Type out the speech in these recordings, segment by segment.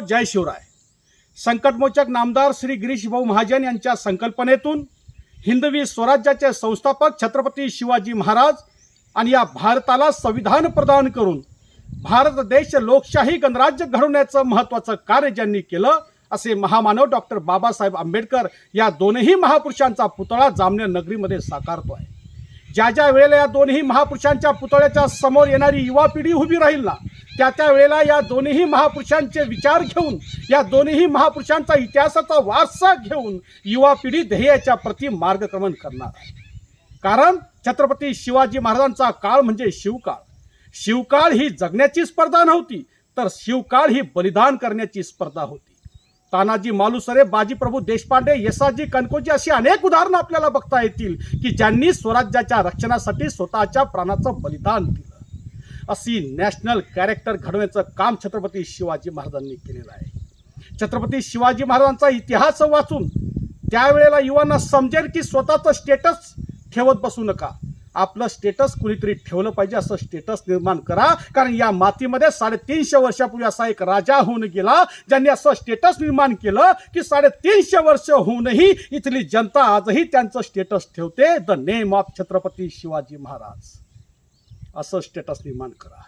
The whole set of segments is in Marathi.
जय शिवराय. संकटमोचक नामदार श्री गिरीश भाऊ महाजन यांच्या संकल्पनेतून हिंदवी स्वराज्याचे संस्थापक छत्रपती शिवाजी महाराज आणि या भारताला संविधान प्रदान करून भारत देश लोकशाही गणराज्य घडवण्याचं महत्त्वाचं कार्य ज्यांनी केलं असे महामानव डॉक्टर बाबासाहेब आंबेडकर या दोनही महापुरुषांचा पुतळा जामनेर नगरीमध्ये साकारतो आहे ज्या ज्या वेळेला या दोन्ही महापुरुषांच्या पुतळ्याच्या समोर येणारी युवा पिढी उभी राहील ना त्या त्या वेळेला या दोन्ही महापुरुषांचे विचार घेऊन या दोन्ही महापुरुषांचा इतिहासाचा वारसा घेऊन युवा पिढी ध्येयाच्या प्रती मार्गक्रमण करणार आहे. कारण छत्रपती शिवाजी महाराजांचा काळ म्हणजे शिवकाळ. शिवकाळ ही जगण्याची स्पर्धा नव्हती तर शिवकाळ ही बलिदान करण्याची स्पर्धा होती. तानाजी मालुसरे बाजीप्रभू देशपांडे यसाजी कनकोजी अशी अनेक उदाहरणं आपल्याला बघता येतील की ज्यांनी स्वराज्याच्या रक्षणासाठी स्वतःच्या प्राणाचं बलिदान दिलं. अशी नॅशनल कॅरेक्टर घडवण्याचं काम छत्रपती शिवाजी महाराजांनी केलेलं आहे. छत्रपती शिवाजी महाराजांचा इतिहास वाचून त्यावेळेला युवांना समजेल की स्वतःचं स्टेटस ठेवत बसू नका. आपलं स्टेटस कुणीतरी ठेवलं पाहिजे असं स्टेटस निर्माण करा. कारण या मातीमध्ये साडेतीनशे वर्षापूर्वी असा एक राजा होऊन गेला. ज्यांनी असं स्टेटस निर्माण केलं की साडेतीनशे वर्ष होऊनही इथली जनता आजही त्यांचं स्टेटस ठेवते. The name of Chhatrapati Shivaji Maharaj. असं स्टेटस निर्माण करा.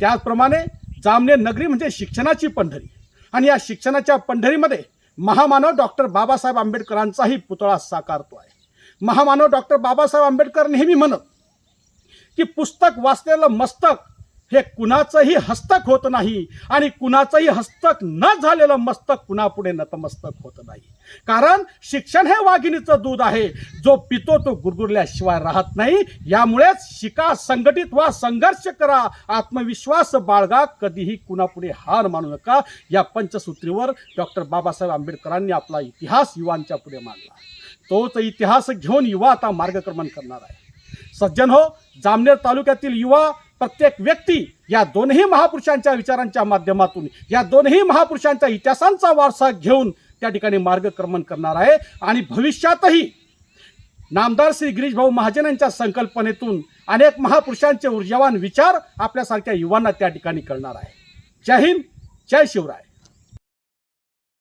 त्याचप्रमाणे जामनेर नगरी म्हणजे शिक्षणाची पंढरी. आणि या शिक्षणाच्या पंढरीमध्ये महामानव डॉक्टर बाबासाहेब आंबेडकरांचाही पुतळा साकारतो आहे महामानव डॉक्टर बाबासाहेब आंबेडकर नेहमी म्हणत की पुस्तक वाचलेलं मस्तक हे कुणाचंही हस्तक होत नाही आणि कुणाचंही हस्तक न झालेलं मस्तक कुणापुढे नतमस्तक होत नाही. कारण शिक्षण हे वाघिणीचं दूध आहे. जो पितो तो गुरगुरल्याशिवाय राहत नाही. यामुळेच शिका संघटित व्हा संघर्ष करा. आत्मविश्वास बाळगा. कधीही कुणापुढे हार मानू नका. या पंचसूत्रीवर डॉक्टर बाबासाहेब आंबेडकरांनी आपला इतिहास युवांच्या पुढे मांडला. तोच इतिहास घेऊन युवा आता मार्गक्रमण करणार आहे. सज्जन हो जामनेर तालुक्यातील युवा प्रत्येक व्यक्ती या दोनही महापुरुषांच्या विचारांच्या माध्यमातून या दोनही महापुरुषांच्या इतिहासांचा वारसा घेऊन त्या ठिकाणी मार्गक्रमण करणार आहे. आणि भविष्यातही नामदार श्री गिरीश भाऊ महाजन यांच्या संकल्पनेतून अनेक महापुरुषांचे ऊर्जावान विचार आपल्यासारख्या युवांना त्या ठिकाणी कळणार आहे. जय हिंद जय शिवराय.